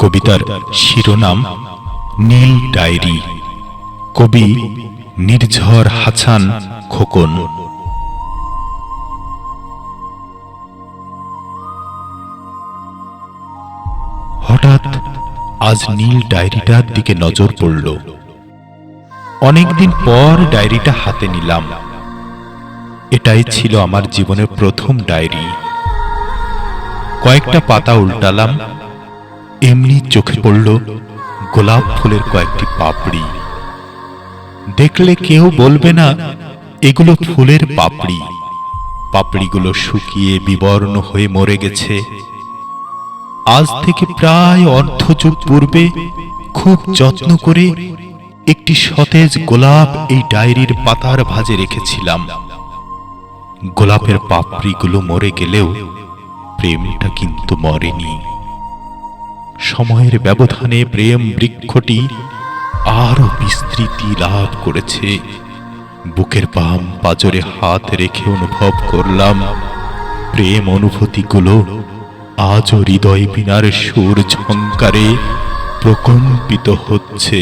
কবিতার শিরোনাম নীল ডায়েরি। কবি নির্ঝর হাসান খোকন। হঠাৎ আজ নীল ডায়েরিটার দিকে নজর পড়ল। অনেকদিন পর ডায়েরিটা হাতে নিলাম। এটাই ছিল আমার জীবনের প্রথম ডায়েরি। কয়েকটা পাতা উল্টালাম এমনি চোখে পড়ল গোলাপ ফুলের কয়েকটি পাপড়ি। দেখলে কেউ বলবে না, এগুলো ফুলের পাপড়ি। পাপড়িগুলো শুকিয়ে বিবর্ণ হয়ে মরে গেছে। আজ থেকে প্রায় অর্ধযুগ পূর্বে খুব যত্ন করে একটি সতেজ গোলাপ এই ডায়েরির পাতার ভাজে রেখেছিলাম। গোলাপের পাপড়িগুলো মরে গেলেও প্রেমটা কিন্তু মরেনি। সময়ের ব্যবধানে প্রেম বৃক্ষটি আরও বিস্তৃতি লাভ করেছে। বুকের বাম পাজরে হাত রেখে অনুভব করলাম, প্রেম অনুভূতিগুলো আজও হৃদয় বিনার সুর ঝঙ্কারে প্রকম্পিত হচ্ছে।